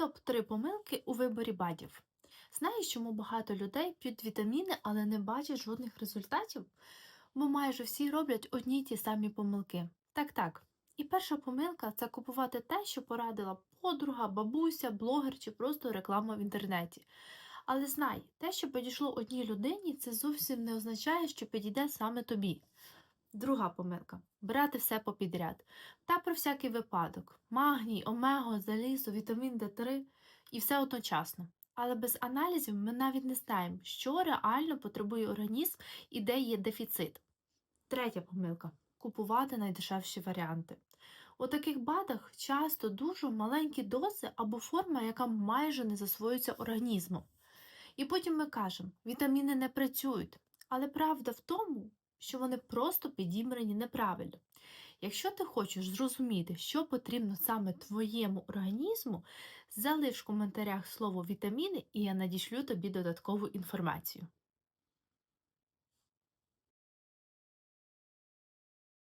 Топ-3 помилки у виборі БАДів. Знаєш, чому багато людей п'ють вітаміни, але не бачать жодних результатів? Бо майже всі роблять одні й ті самі помилки. Так, так. І перша помилка це купувати те, що порадила подруга, бабуся, блогер чи просто реклама в інтернеті. Але знай, те, що підійшло одній людині, це зовсім не означає, що підійде саме тобі. Друга помилка брати все попідряд. Та про всякий випадок: магній, омего, залізо, вітамін Д3 і все одночасно. Але без аналізів ми навіть не знаємо, що реально потребує організм і де є дефіцит. Третя помилка купувати найдешевші варіанти. У таких БАДах часто дуже маленькі дози або форма, яка майже не засвоюється організмом. І потім ми кажемо, вітаміни не працюють. Але правда в тому, що вони просто підібрані неправильно. Якщо ти хочеш зрозуміти, що потрібно саме твоєму організму, залиш в коментарях слово вітаміни, і я надішлю тобі додаткову інформацію.